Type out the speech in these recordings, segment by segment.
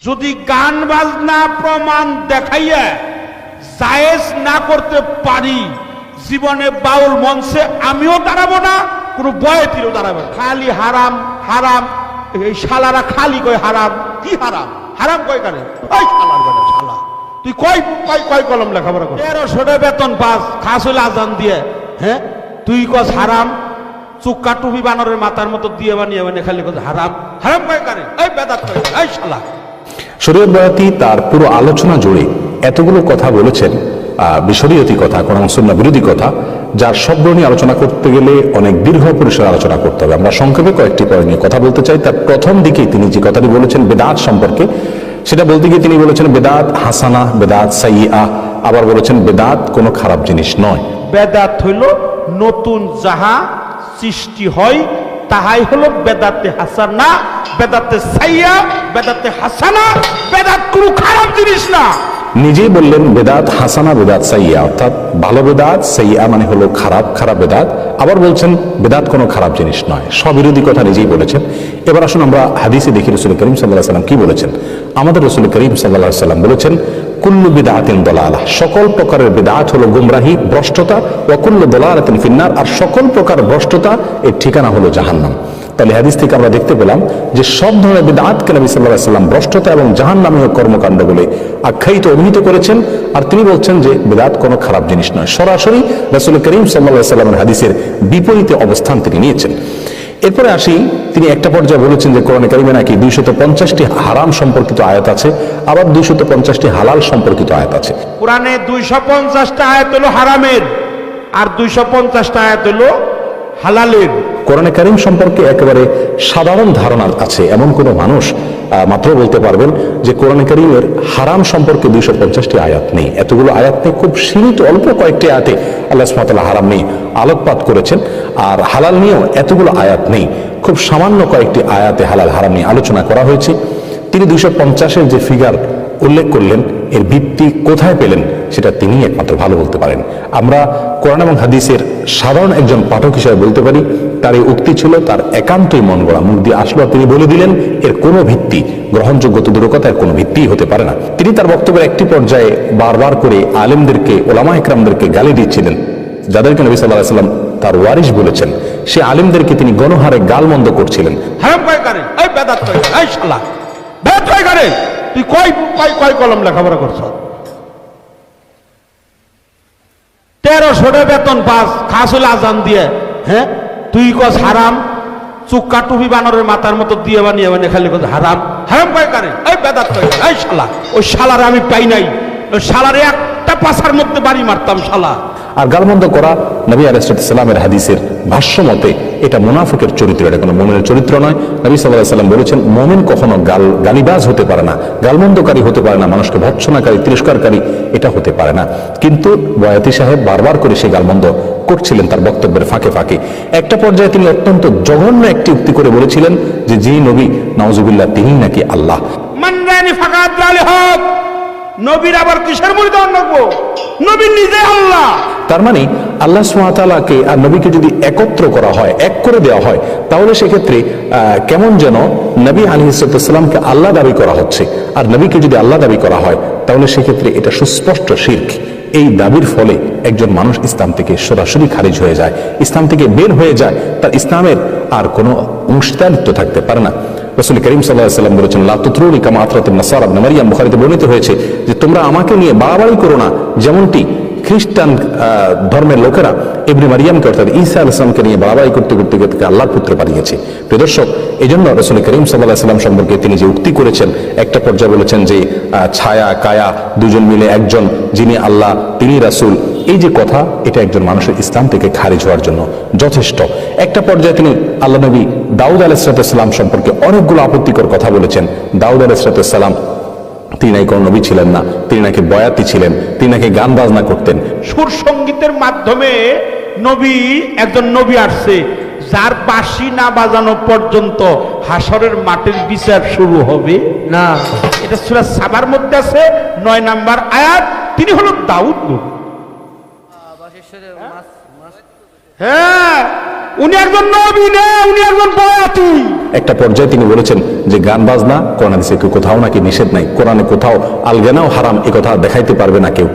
যদি গান বাজনা প্রমাণ দেখাইয়া জায়েজ না করতে পারি, জীবনে বাউল মঞ্চে আমিও দাঁড়াবো না, কোনো বয়েতিরও দাঁড়াবো। খালি হারাম হারাম, এই শালারা খালি কয় হারাম। কি হারাম? হারাম কয় কানে ওই শালার শালা। তুই কয় কয় কয় কলম লেখাপড়া কর তেরোশো টাকা বেতন পাস, খাস হইলে আজান দিয়ে। হ্যাঁ? তুই কস হারাম, চুক্কা টুপি বানরের মাথার মতো দিয়ে বানিয়ে বানিয়ে খালি কস হারাম। হারাম কয় কানে এই বেদাত কয়? এই শালা। শরীয়ত বয়াতি তার পুরো আলোচনা জুড়ে এতগুলো কথা বলেছেন বিশরীয়তি কথা কোন সুন্না বিরোধী কথা, যার শব্দ নিয়ে আলোচনা করতে গেলে অনেক দীর্ঘ পরিসরে আলোচনা করতে হবে। আমরা সংক্ষেপে কয়েকটি পয়েন্ট নিয়ে কথা বলতে চাই। তার প্রথম দিকেই তিনি যে কথাটি বলেছেন, বেদাত সম্পর্কে, সেটা বলতে গিয়ে তিনি বলেছেন, বেদাত হাসানা, বেদাত সাইয়া আবার বলেছেন, বেদাত কোনো খারাপ জিনিস নয়। বেদাত হইল নতুন যাহা সৃষ্টি হয় তাহাই হলো বেদাতে হাসানা বেদাতে সাইয়া বেদাতে হাসানা বেদাত কোনো খারাপ জিনিস না। নিজেই বললেন বেদাত হাসানা বেদাত সাইয়া, অর্থাৎ ভালো বেদাত, সাইয়া মানে হলো খারাপ খারাপ বেদাত। আবার বলছেন, বেদাত কোনো খারাপ জিনিস নয়, স্ববিরোধী কথা নিজেই বলেছেন। এবার আসুন আমরা হাদিসে দেখি রসুল করিম সাল্লাহ সাল্লাম কি বলেছেন। আমাদের রসুল করিম সাল্লাহ সাল্লাম বলেছেন, কুল্লু বিদাতিন দলালা সকল প্রকারের বেদাত হলো গুমরাহি, ভ্রষ্টতা ও কুল্লু দলালাতিন ফিন্নার, আর সকল প্রকার ভ্রষ্টতা, এর ঠিকানা হলো জাহান্নাম। তাহলে হাদিস থেকে আমরা দেখতে পেলাম যে সব ধরনের বিদাতকে নবী সাল্লাহ সাল্লাম ভ্রষ্টতা এবং জাহান নামীয় কর্মকাণ্ড বলে আখ্যায়িত, অভিহিত করেছেন। আর তিনি বলছেন যে বেদাত কোনো খারাপ জিনিস নয়। সরাসরি রসুল করিম সাল্লাহ সাল্লামের হাদিসের বিপরীতে অবস্থান তিনি নিয়েছেন। এরপরে আসি, তিনি একটা পর্যায়ে বলেছেন যে কোরআনে কারিমে নাকি দুইশত পঞ্চাশটি হারাম সম্পর্কিত আয়াত আছে, আবার দুইশত পঞ্চাশটি হালাল সম্পর্কিত আয়াত আছে। কোরআনে দুইশো পঞ্চাশটা আয়াত হলো হারামের, আর দুইশো পঞ্চাশটা আয়াত হলো হালালের। কোরআনে কারিম সম্পর্কে একেবারে সাধারণ ধারণা আছে। এমন কোনো মানুষ মাত্র বলতে পারবেন যে কোরআনে কারিমের হারাম সম্পর্কে দুইশো পঞ্চাশটি আয়াত নেই। এতগুলো আয়াত নেই খুব সীমিত, অল্প কয়েকটি আয়াতে আল্লাহ সুমাতাল্লাহ হারাম নেই, আলোকপাত করেছেন। আর হালাল নিয়েও এতগুলো আয়াত নেই। খুব সামান্য কয়েকটি আয়াতে হালাল হারাম নিয়ে আলোচনা করা হয়েছে। তিনি দুইশো পঞ্চাশের যে ফিগার উল্লেখ করলেন, এর ভিত্তি কোথায় পেলেন সেটা তিনি একমাত্র ভালো বলতে পারেন। আমরা কোরআন এবং হাদিসের সাধারণ একজন পাঠক হিসেবে বলতে পারি তার এই উক্তি ছিল তার একান্তই মন গড়া। মুখ দিয়ে আসলো তিনি বলে দিলেন, এর কোনো ভিত্তি, গ্রহণযোগ্য তো দূর কথা এর কোনো ভিত্তিই হতে পারে না। তিনি তার বক্তব্যের একটি পর্যায়ে বারবার করে আলেমদেরকে, ওলামা একরামদেরকে গালি দিচ্ছিলেন। যাদেরকে নবী সাল্লাহ সাল্লাম তার ওয়ারিশ বলেছেন, সে আলেমদেরকে তিনি গণহারে গালমন্দ করছিলেন। তুই কয় কয় কয় কলম লেখাপড়া করছ? তেরোশো বেতন পাস খাস হইলে আজান দিয়ে হ্যাঁ? তুই কস হারাম, চুক্কা টুপি বানরের মাথার মতো দিয়ে বানিয়ে বানিয়ে খালি কস হারাম। হারাম কয় কানে এই বেদাত কয় এই শালা, ওই শালারে আমি পাই নাই। ওই শালারে একটা পাশার মধ্যে বাড়ি মারতাম, শালা। আর গালমন্দ করা নবী আলাইসালামের হাদিসের ভাষ্য মতে, এটা মুনাফিকের চরিত্র, এটা কোনো মোমেনের চরিত্র নয়। নবী সাল্লাহ সাল্লাম বলেছেন, মোমেন কখনো গাল, গালিবাজ হতে পারে না, গালমন্দকারী হতে পারে না, মানুষকে ভৎসনাকারী, তিরস্কারকারী, এটা হতে পারে না। কিন্তু বয়াতি সাহেব বারবার করে সেই গালমন্দ করছিলেন তার বক্তব্যের ফাঁকে ফাঁকে। একটা পর্যায়ে তিনি অত্যন্ত জঘন্য একটি উক্তি করে বলেছিলেন যে যেই নবী নওজুবিল্লাহ তিনিই নাকি আল্লাহ। মানরানি ফাঁকা হক নবীর আবার কিসের মরিদ অন্নব নবী নিজে আল্লাহ। তার মানে আল্লাহ আর নবীকে যদি একত্র করা হয় এক করে দেওয়া হয় তাহলে সেক্ষেত্রে কেমন যেন নবী আলী ইসলামকে আল্লাহ দাবি করা হচ্ছে। আর নবীকে যদি আল্লাহ দাবি করা হয় তাহলে সেক্ষেত্রে এটা সুস্পষ্ট শির্ক। এই দাবির ফলে একজন মানুষ ইসলাম থেকে সরাসরি খারিজ হয়ে যায়, ইসলাম থেকে বের হয়ে যায়, তার ইসলামের আর কোনো অংশীদারিত্ব থাকতে পারে না। রসুল করিম সাল্লাহাম বলেছেন লাতুত্রিকা কামা আতরাত নাসার আবনা মারিয়াম বুখারীতে বর্ণিত হয়েছে যে, তোমরা আমাকে নিয়ে বাড়াবাড়ি করো না, যেমনটি খ্রিস্টান ধর্মের লোকেরা ইবনে মারিয়ামকে, অর্থাৎ ঈসা আলাইসলামকে নিয়ে বাড়াবাড়ি করতে করতে করতে আল্লাহর পুত্র পাঠিয়েছে প্রিয় দর্শক এই জন্য রসুল করিম সাল্লাহ সাল্লাম সম্পর্কে তিনি যে উক্তি করেছেন, একটা পর্যায়ে বলেছেন যে ছায়া, কায়া, দুজন মিলে একজন যিনি আল্লাহ, তিনি রাসুল। এই যে কথা, এটা একজন মানুষের ইসলাম থেকে খারিজ হওয়ার জন্য যথেষ্ট। একটা পর্যায়ে তিনি আল্লাহ নবী দাউদ আলাইসালাম সম্পর্কে অনেকগুলো আপত্তিকর কথা বলেছেন। দাউদ আলাইসালাম তিনি নাকি কোনো নবী ছিলেন না তিনি নাকি বয়াতি ছিলেন তিনি নাকি গান বাজনা করতেন। সুর সঙ্গীতের মাধ্যমে নবী একজন নবী আসছে যার বাঁশি না বাজানো পর্যন্ত হাসরের মাটির বিচার শুরু হবে। না। এটা সুরা সাবার মধ্যে আছে নয় নাম্বার আয়াত তিনি হলো দাউদ নবী। হ্যাঁ। উনি একজন নবী না উনি একজন বয়াতি। একটা পর্যায়ে তিনি বলেছেন যে গান বাজনা কোরআন হাদিসে কেউ কোথাও নাকি নিষেধ নাই কোরআনে কোথাও আলগেনাও হারাম এ কথা দেখাইতে পারবে না কেউ।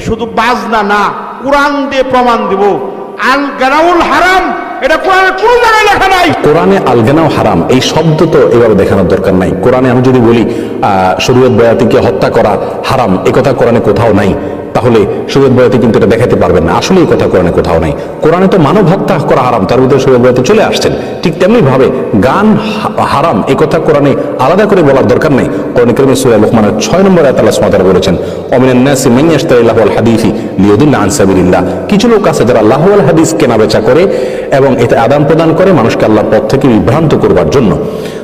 শুধু বাজনা না কোরআন দিয়ে প্রমাণ দিব আল গানাউল হারাম এটা কোরআনের কোনো জায়গায় লেখা নাই। কোরআনে আলগেনাও হারাম এই শব্দ তো এভাবে দেখানোর দরকার নাই। কোরআনে আমি যদি বলি আহ, শরীয়ত বয়াতিকে হত্যা করা হারাম এ কথা কোরআনে কোথাও নাই। তাহলে শরীয়ত বয়াতি কিন্তু এটা দেখাতে পারবেন না। আসলে এই কথা কোরআনে কোথাও নাই। কোরআনে তো মানব হত্যা করা হারাম, তার ভিতরে শরীয়ত বয়াতি চলে আসছেন। ঠিক তেমনি ভাবে গান হারাম এই কথা কোরআনে আলাদা করে বলার দরকার নেই। কোরআন করিমের সূরা লোকমানের ছয় নম্বর আয়াত আল্লাহ বলেছেন, অমিনান নাসি মান ইয়াশতারি লাহুল হাদিসি লিয়ুদিল্লা আন কিছু লোক আছে যারা লাহুল হাদিস কেনা বেচা করে এবং এতে আদান প্রদান করে, মানুষকে আল্লাহর পথ থেকে বিভ্রান্ত করবার জন্য।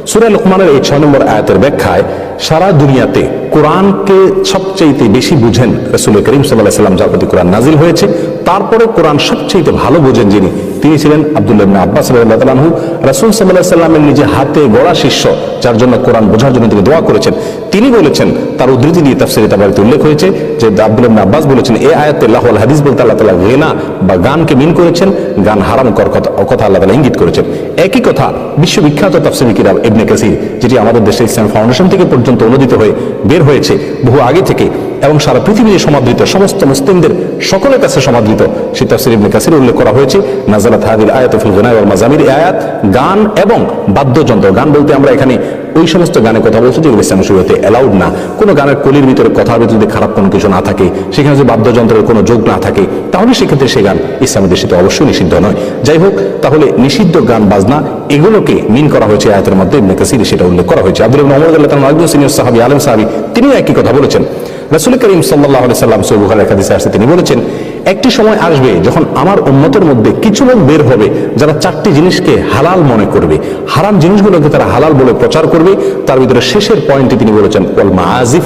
সূরা লোকমানের এই ছয় নম্বর আয়াতের ব্যাখ্যায় সারা দুনিয়াতে কোরআনকে সবচেয়ে বেশি বুঝেন রসুল করিম সাল্লাহ সাল্লাম যার প্রতি কোরআন নাজিল হয়েছে। তারপরে কোরআন সবচেয়ে ভালো বোঝেন যিনি তিনি ছিলেন আব্দুল্লাহ আব্বাস রাদিয়াল্লাহু তাআলা আনহু। রাসূল সাল্লামের নিজে হাতে গড়া শিষ্য, যার জন্য কোরআন বোঝার জন্য তিনি দোয়া করেছেন। তিনি বলেছেন, তার উদ্ধৃতি দিয়ে তাফসীরে তাবারিতে উল্লেখ হয়েছে যে আব্দুল্লাহ আব্বাস বলেছেন, এ আয়াতে লাহুল হাদিস বলতে আল্লাহ তাআলা গেনা বা গানকে মিন করেছেন, গান হারাম কর কথা কথা আল্লাহ তালা ইঙ্গিত করেছেন। একই কথা, বিশ্ববিখ্যাত তাফসীর কিতাব ইবনে কাসির, যেটি আমাদের দেশে ইসলাম ফাউন্ডেশন থেকে পর্যন্ত অনুদিত হয়ে বের হয়েছে, বহু আগে থেকে। এবং সারা পৃথিবীতে সমাদৃত, সমস্ত মুসলিমদের সকলের কাছে সমাদৃত। সেই তাফসীর ইবনে কাসির উল্লেখ করা হয়েছে নাজালাত হাদিল আয়াত ফিল মাজামির আয়াত গান এবং বাদ্যযন্ত্র। গান বলতে আমরা এখানে ওই সমস্ত গানের কথা বলছি, যেগুলো ইসলাম শরীয়তে অ্যালাউড না। কোনো গানের কলির ভিতরে ভিতরে যদি খারাপ কোনো কিছু না থাকে, সেখানে যদি বাদ্যযন্ত্রের কোনো যোগ না থাকে, তাহলে সেক্ষেত্রে সে গান ইসলামের দেশে তো অবশ্যই নিষিদ্ধ নয়। যাই হোক, তাহলে নিষিদ্ধ গান, বাজনা, এগুলোকে মিন করা হয়েছে আয়াতের মধ্যে, ইবনে কাসির সেটা উল্লেখ করা হয়েছে। আব্দুল ইবনে ওমর রাদিয়াল্লাহু তাআলা সিনিয়র সাহাবী, আলেম সাহাবী, তিনিও একই কথা বলেছেন। রাসূল করিম আলাইহি সাল্লাম সহিহ বুখারীর হাদিসে আসছে, তিনি বলেছেন, একটি সময় আসবে যখন আমার উম্মতের মধ্যে কিছু লোক বের হবে যারা চারটি জিনিসকে হালাল মনে করবে। হারাম জিনিসগুলোকে তারা হালাল বলে প্রচার করবে। তার ভিতরে শেষের পয়েন্টে তিনি বলেছেন, ওয়াল মাআজিফ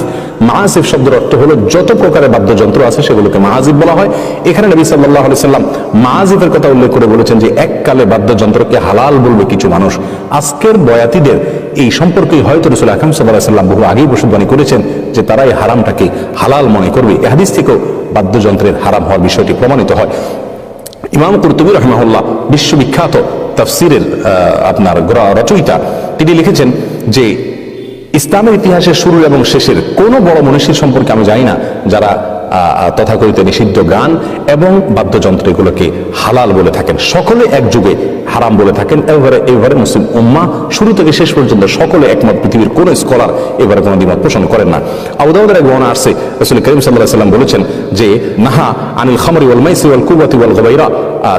মাআজিফ শব্দের অর্থ হলো যত প্রকারের বাদ্যযন্ত্র আছে সেগুলোকে মাআজিফ বলা হয়। এখানে নবী সাল্লাল্লাহু আলাইহি সাল্লাম মাআজিফের কথা উল্লেখ করে বলেছেন যে, এককালে বাদ্যযন্ত্রকে হালাল বলবে কিছু মানুষ। আজকের বয়াতিদের এই সম্পর্কে হয়তো রসুল আকরম সাল্লাহ সাল্লাম বহু আগেই ভবিষ্যৎবাণী করেছেন যে তারা এই হারামটাকে হালাল মনে করবে। এ হাদিস থেকেও বাদ্যযন্ত্রের হারাম হওয়ার বিষয়টি প্রমাণিত হয়। ইমাম কুরতুবী রহমাহুল্লাহ বিশ্ববিখ্যাত তাফসিরের আপনার রচয়িতা, তিনি লিখেছেন যে ইসলামের ইতিহাসের শুরু এবং শেষের কোনো বড় মনীষীর সম্পর্কে আমি জানি না, যারা তথাকথিত নিষিদ্ধ গান এবং বাদ্যযন্ত্র এগুলোকে হালাল বলে থাকেন। সকলে এক যুগে হারাম বলে থাকেন। এবারে এবারে মুসলিম উম্মা শুরু থেকে শেষ পর্যন্ত সকলে একমত পৃথিবীর কোন স্কলার এবারে কোনো দ্বিমত পোষণ করেন না। আবুদাউদের এক বর্ণনা আসছে, রসুল করিম সাল্লাহ সাল্লাম বলেছেন যে, নাহা আনিল খামরি ওয়াল মাইসি ওয়াল কুবাতি ওয়াল গবাইরা।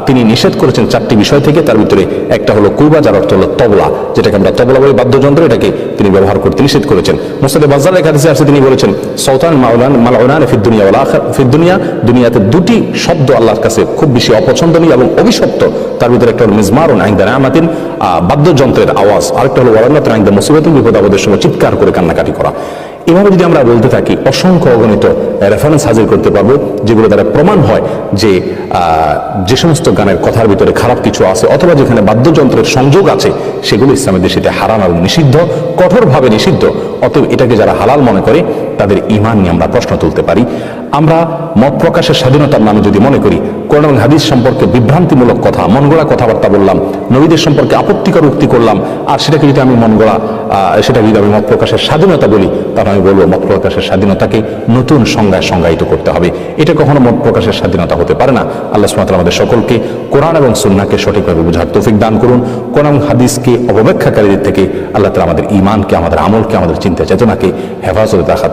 তিনি নিষেধ করেছেন চারটি বিষয় থেকে, তার ভিতরে একটা হলো কুবা, যার অর্থ হলো তবলা, যেটাকে আমরা তবলা বলি বাদ্যযন্ত্র এটাকে তিনি ব্যবহার করতে নিষেধ করেছেন। মোসাদে বাজারের কাছে আসছে, তিনি বলেছেন সৌতান মাউলান মালাউনান ফিদ দুনিয়া ওয়াল আখির, ফিদ দুনিয়া, দুনিয়াতে দুটি শব্দ আল্লাহর কাছে খুব বেশি অপছন্দনীয় এবং অভিশপ্ত। তার ভিতরে একটা হলো আহ, বাদ্যযন্ত্রের আওয়াজ আরেকটা হলো মুসিবাতুন বিপদ আপদের সময় চিৎকার করে কান্নাকাটি করা। এভাবে যদি আমরা বলতে থাকি অসংখ্য অগণিত রেফারেন্স হাজির করতে পারব যেগুলো দ্বারা প্রমাণ হয় যে যে সমস্ত গানের কথার ভিতরে খারাপ কিছু আছে অথবা যেখানে বাদ্যযন্ত্রের সংযোগ আছে সেগুলো ইসলামের দেশে হারাম এবং নিষিদ্ধ কঠোরভাবে নিষিদ্ধ। অতএব এটাকে যারা হালাল মনে করে তাদের ইমান নিয়ে আমরা প্রশ্ন তুলতে পারি। আমরা মত প্রকাশের স্বাধীনতার নামে যদি মনে করি, কোরআন হাদিস সম্পর্কে বিভ্রান্তিমূলক কথা, মনগড়া কথাবার্তা বললাম, নবীদের সম্পর্কে আপত্তিকর উক্তি করলাম, আর সেটাকে যদি আমি মনগড়া সেটাকে যদি আমি মত প্রকাশের স্বাধীনতা বলি, তাহলে আমি বলব মত প্রকাশের স্বাধীনতাকে নতুন সংজ্ঞায় সংজ্ঞায়িত করতে হবে। এটা কখনো মত প্রকাশের স্বাধীনতা হতে পারে না। আল্লাহ সুমাত আমাদের সকলকে কোরআন এবং সুন্নাকে সঠিকভাবে বোঝার তৌফিক দান করুন। কোরআন হাদিসকে অপব্যাখ্যাকারীদের থেকে আল্লাহ তালা আমাদের ইমানকে আমাদের আমলকে, আমাদের চিন্তা চেতনাকে হেফাজতে রাখার